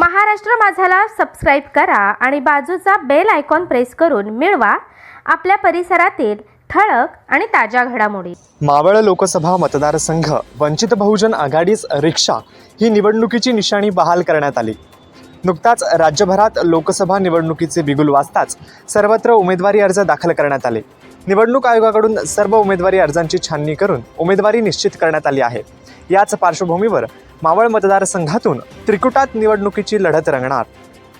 Maharashtra माझाला subscribe करा आणि बाजूचा बेल आयकॉन प्रेस करून मिळवा. आपल्या परिसरातील ठळक आणि ताज्या घडामोडी. मावळ लोकसभा मतदारसंघ वंचित बहुजन आघाडीच रिक्षा ही निवडणुकीची निशाणी बहाल करण्यात आली. नुकताच राज्यभरात लोकसभा निवडणुकीचे बिगुल वाजताच सर्वत्र उमेदवारी अर्ज दाखल करण्यात आले. निवडणूक आयोगाकडून सर्व उमेदवारी अर्जांची छाननी करून उमेदवारी निश्चित करण्यात आली आहे. याच पार्श्वभूमीवर मावळ मतदारसंघातून त्रिकुटात निवडणुकीची लढत रंगणार.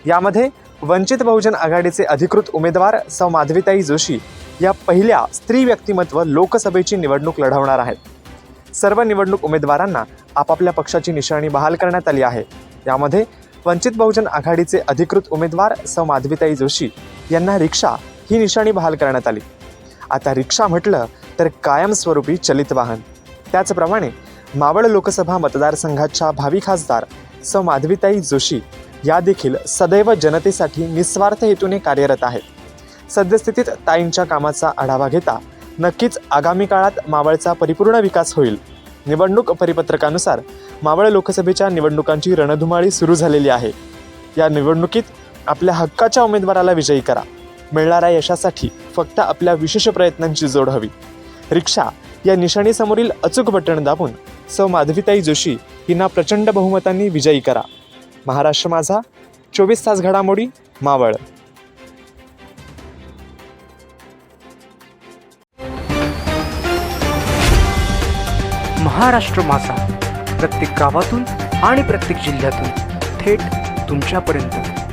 यामध्ये वंचित बहुजन आघाडीचे अधिकृत उमेदवार सौ माधवीताई जोशी या पहिल्या स्त्री व्यक्तिमत्व लोकसभेची निवडणूक लढवणार आहेत. सर्व निवडणूक उमेदवारांना आपापल्या पक्षाची निशाणी बहाल करण्यात आली आहे. यामध्ये वंचित बहुजन आघाडीचे अधिकृत उमेदवार सौ माधवीताई जोशी यांना रिक्षा ही निशाणी बहाल करण्यात आली. आता रिक्षा म्हटलं तर कायमस्वरूपी चलित वाहन. त्याचप्रमाणे मावळ लोकसभा मतदारसंघाच्या भावी खासदार सौ माधवीताई जोशी या देखील सदैव जनतेसाठी निस्वार्थ हेतूने कार्यरत आहेत. सद्यस्थितीत ताईंच्या कामाचा आढावा घेता नक्कीच आगामी काळात मावळचा परिपूर्ण विकास होईल. निवडणूक परिपत्रकानुसार मावळ लोकसभेच्या निवडणुकांची रणधुमाळी सुरू झालेली आहे. या निवडणुकीत आपल्या हक्काच्या उमेदवाराला विजयी करा. मिळणाऱ्या यशासाठी फक्त आपल्या विशेष प्रयत्नांची जोड हवी. रिक्षा या निशाणीसमोरील अचूक बटण दाबून सौ माधवीताई जोशी हिंना प्रचंड बहुमतांनी विजयी करा. महाराष्ट्र माझा चोवीस तास घडामोडी मावळ. महाराष्ट्र माझा प्रत्येक गावातून आणि प्रत्येक जिल्ह्यातून थेट तुमच्यापर्यंत.